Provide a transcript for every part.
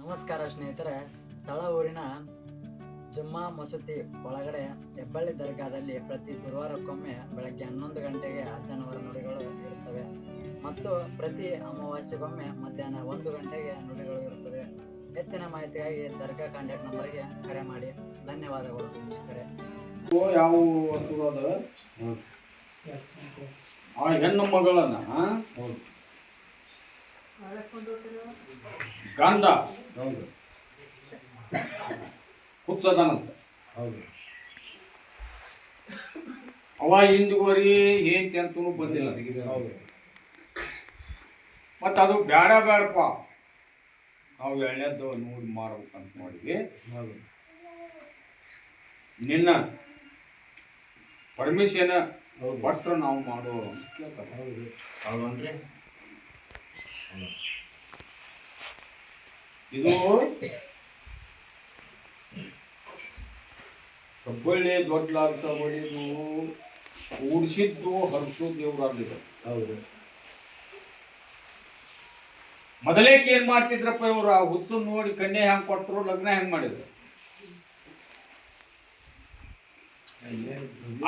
ನಮಸ್ಕಾರ ಸ್ನೇಹಿತರೆ. ಸ್ಥಳ ಊರಿನ ಜುಮ್ಮಾ ಮಸೂತಿ ಒಳಗಡೆ ಹೆಬ್ಬಳ್ಳಿ ದರ್ಗಾದಲ್ಲಿ ಪ್ರತಿ ಗುರುವಾರಕ್ಕೊಮ್ಮೆ ಬೆಳಗ್ಗೆ ಹನ್ನೊಂದು ಗಂಟೆಗೆ ಅಜ್ಜನವರ ನುಡಿಗಳು ಇರುತ್ತವೆ. ಮತ್ತು ಪ್ರತಿ ಅಮಾವಾಸ್ಯೆಗೊಮ್ಮೆ ಮಧ್ಯಾಹ್ನ ಒಂದು ಗಂಟೆಗೆ ನುಡಿಗಳು ಇರುತ್ತವೆ. ಹೆಚ್ಚಿನ ಮಾಹಿತಿಗಾಗಿ ದರ್ಗಾ ಕಾಂಟ್ಯಾಕ್ಟ್ ನಂಬರ್ಗೆ ಕರೆ ಮಾಡಿ. ಧನ್ಯವಾದಗಳು ವೀಕ್ಷಕರೇ. ಯಾವ ಆ ಹೆಣ್ಣು ಮಗಳನ್ನ ಗಂಡ ಹೌದು. ಹುಚ್ಚದನಂತ ಹೌದು. ಅವ ಹಿಂದಿಗೋರಿ ಏಂತಿ ಅಂತೂ ಬಂದಿಲ್ಲ. ಹೌದು. ಮತ್ತು ಅದು ಬೇಡ ಬೇಡಪ್ಪ ನಾವು ಎಳ್ಳೆದ್ದು ನೋಡಿ ಮಾರ್ಬೇಕಂತ ಮಾಡಿದ್ವಿ. ಹೌದು. ನಿನ್ನ ಪರ್ಮಿಷನ್ ಅವ್ರು ಕೊಟ್ಟರೆ ನಾವು ಮಾಡೋ ಹೌದು. ಹೌದನ್ರಿ? ಇದು ಕಬ್ಬಳ್ಳಿ ದೊಡ್ಡ ಹೊಡಿದು ಕೂಡಿಸಿದ್ದು ಹರಸು ದೇವ್ರಾಗಿದೆ ಹೌದು. ಮೊದಲೇಕ್ ಏನ್ ಮಾಡ್ತಿದ್ರಪ್ಪ ಇವ್ರು ಆ ಹುಚ್ಚು ನೋಡಿ ಕಣ್ಣೆ ಹೆಂಗ್ ಕೊಟ್ಟರು ಲಗ್ನ ಹೆಂಗ್ ಮಾಡಿದ್ರು?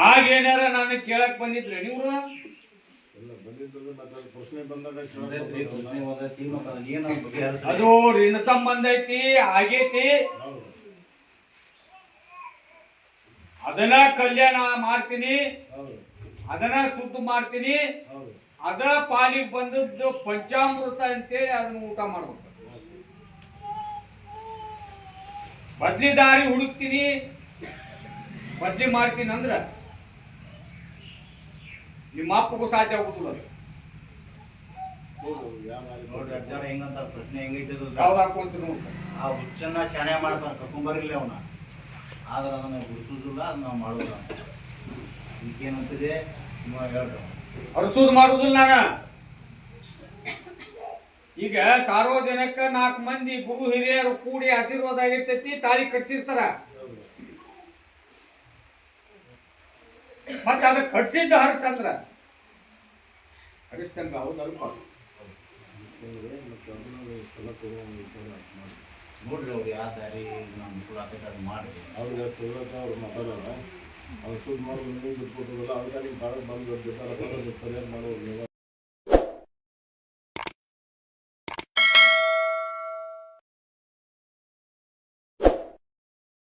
ಆಗ ಏನಾರ ನಾನು ಕೇಳಕ್ ಬಂದಿದ್ರೆ ನೀವು ಅದು ಪ್ರಶ್ನೆ ಬಂದಾಗ ಅದು ಋಣ ಸಂಬಂಧ ಐತಿ ಆಗೈತಿ. ಅದನ್ನ ಕಲ್ಯಾಣ ಮಾಡ್ತೀನಿ. ಅದನ್ನ ಸುದ್ದು ಮಾಡ್ತೀನಿ. ಅದರ ಅದ ಪಾಲಿಗೆ ಬಂದದ್ದು ಪಂಚಾಮೃತ ಅಂತೇಳಿ ಅದನ್ನ ಊಟ ಮಾಡ್ಬೇಕು. ಬದ್ಲಿ ದಾರಿ ಹುಡುಕ್ತೀನಿ. ಬದ್ಲಿ ಮಾಡ್ತೀನಿ ಅಂದ್ರ ನಿಮ್ಮ ಅಪ್ಪಗೂ ಸಾಧ್ಯ ಆಗುದಿಲ್ಲ ನೋಡ್ರಿ ಅಜ್ಜಾರ ಹೆಂಗಂತ ಪ್ರಶ್ನೆ ಹೆಂಗೈತೆ ಅದು? ಯಾವ್ದು ಹಾಕೊಂತೀನಿ ನೋಡ್ರಿ. ಆ ಹುಚ್ಚನ್ನ ಶಾಣೆ ಮಾಡ್ತಾನೆ ಕರ್ಕೊಂಬರಿಲ್ಲ ಅವನ. ಆದ್ರೆ ಅದನ್ನ ಗುರುತಿಸಿಲ್ಲ ಅದನ್ನ ನಾವು ಮಾಡೋಲ್ಲ ಅಂತಿದೆ ನೀವು ಹೇಳ್ರಿ ಅರಸೋದು ಮಾಡುದಿಲ್ಲ ನಾನು. ಈಗ ಸಾರ್ವಜನಿಕ ನಾಲ್ಕು ಮಂದಿ ಗುರು ಹಿರಿಯರು ಕೂಡಿ ಆಶೀರ್ವಾದ ಆಗಿರ್ತೈತಿ ತಾಳಿ ಕಟ್ಸಿರ್ತಾರ. ಮತ್ತೆ ಅದು ಕಟ್ಸಿದ್ದ ಹರಿಶ್ಚಂದ್ರ. ಅಂದ್ರ ಅವ್ರು ಮಾಡಿ ನೋಡ್ರಿ ಅವ್ರು ಯಾವ ದಾರಿ ನಮ್ಮ ಕೂಡ ಅವ್ರಿಗೆ ತಿಳ್ಕ ಅವ್ರು ಮಾತಾಡಲ್ಲ. ಅವ್ರು ಸುದ್ದಿ ಮಾಡೋದು ನೀವು ಅವ್ರಿಗೆ ಬಂದು ಪರಿಹಾರ ನೀವು.